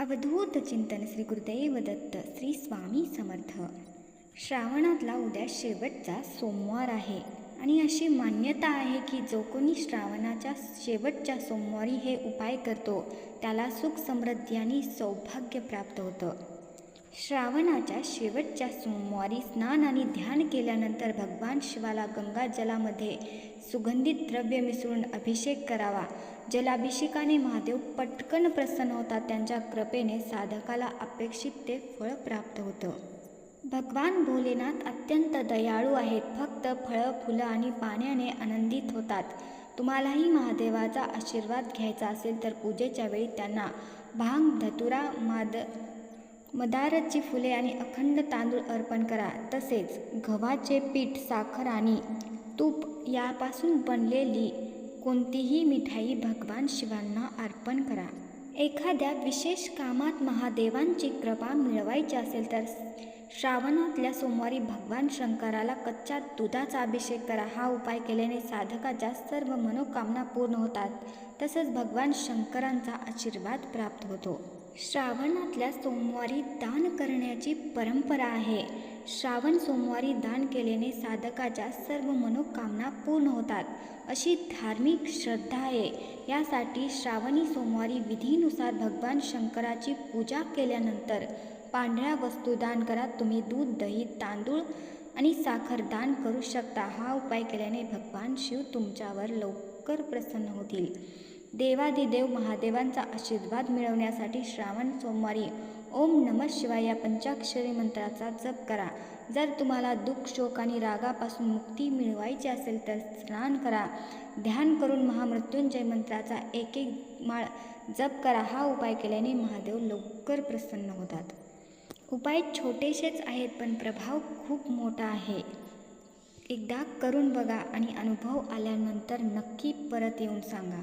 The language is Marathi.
अवधूत चिंतन श्री गुरुदेव दत्त श्री स्वामी समर्थ. श्रावणातला उद्या शेवटचा सोमवार आहे आणि अशी मान्यता आहे की जो कोणी श्रावणाच्या शेवटच्या सोमवारी हे उपाय करतो त्याला सुख समृद्धी आणि सौभाग्य प्राप्त होतं. श्रावणाच्या शेवटच्या सोमवारी स्नान आणि ध्यान केल्यानंतर भगवान शिवाला गंगा जलामध्ये सुगंधित द्रव्य मिसळून अभिषेक करावा. जलाभिषेकाने महादेव पटकन प्रसन्न होतात त्यांच्या कृपेने साधकाला अपेक्षित ते फळ प्राप्त होतं. भगवान भोलेनाथ अत्यंत दयाळू आहेत. फक्त फळं फुलं आणि पाण्याने आनंदित होतात. तुम्हालाही महादेवाचा आशीर्वाद घ्यायचा असेल तर पूजेच्या वेळी त्यांना भांग धतुरा माद मदाराची फुले आणि अखंड तांदूळ अर्पण करा. तसेच गव्हाचे पीठ साखर आणि तूप यापासून बनलेली कोणतीही मिठाई भगवान शिवांना अर्पण करा. एखाद्या विशेष कामात महादेवांची कृपा मिळवायची असेल तर श्रावणातल्या सोमवारी भगवान शंकराला कच्च्या दुधाचा अभिषेक करा. हा उपाय केल्याने साधकाच्या सर्व मनोकामना पूर्ण होतात. तसंच भगवान शंकरांचा आशीर्वाद प्राप्त होतो. श्रावणातल्या सोमवारी दान करण्याची परंपरा आहे. श्रावण सोमवारी दान केल्याने साधकाच्या सर्व मनोकामना पूर्ण होतात. अशी धार्मिक श्रद्धा आहे. यासाठी श्रावणी सोमवारी विधीनुसार भगवान शंकराची पूजा केल्यानंतर पांढऱ्या वस्तू दान करा. तुम्ही दूध दही तांदूळ आणि साखर दान करू शकता. हा उपाय केल्याने भगवान शिव तुमच्यावर लवकर प्रसन्न होतील. देवादिदेव महादेवांचा आशीर्वाद मिळवण्यासाठी श्रावण सोमवारी ओम नम शिवाय या पंचाक्षरी मंत्राचा जप करा. जर तुम्हाला दुःख शोक आणि रागापासून मुक्ती मिळवायची असेल तर स्नान करा. ध्यान करून महामृत्युंजय मंत्राचा एक एक माळ जप करा. हा उपाय केल्याने महादेव लवकर प्रसन्न होतात. उपाय छोटेसेच आहेत पण प्रभाव खूप मोठा आहे. एकदा करून बघा आणि अनुभव आल्यानंतर नक्की परत येऊन सांगा.